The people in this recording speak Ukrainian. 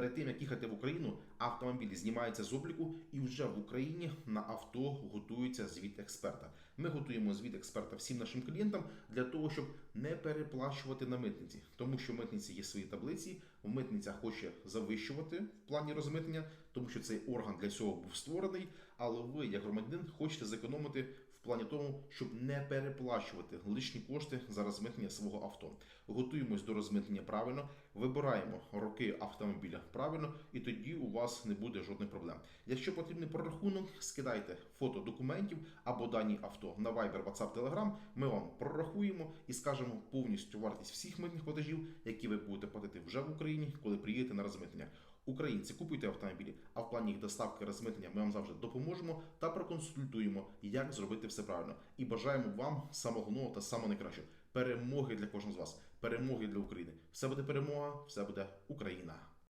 Перед тим як їхати в Україну, автомобіль знімається з обліку, і вже в Україні на авто готується звіт експерта. Ми готуємо звіт експерта всім нашим клієнтам для того, щоб не переплачувати на митниці, тому що в митниці є свої таблиці. Митниця хоче завищувати в плані розмитнення, тому що цей орган для цього був створений. Але ви, як громадянин, хочете зекономити в плані тому, щоб не переплачувати лишні кошти за розмитнення свого авто. Готуємось до розмитнення правильно, вибираємо роки автомобіля правильно, і тоді у вас не буде жодних проблем. Якщо потрібний прорахунок, скидайте фото документів або дані авто на Viber, WhatsApp, Telegram. Ми вам прорахуємо і скажемо повністю вартість всіх митних платежів, які ви будете платити вже в Україні, коли приїдете на розмитнення. Українці, купуйте автомобілі, плані їх доставки розмитнення ми вам завжди допоможемо та проконсультуємо, як зробити все правильно. І бажаємо вам самого головного та самого найкращого перемоги для кожного з вас, перемоги для України. Все буде перемога, все буде Україна.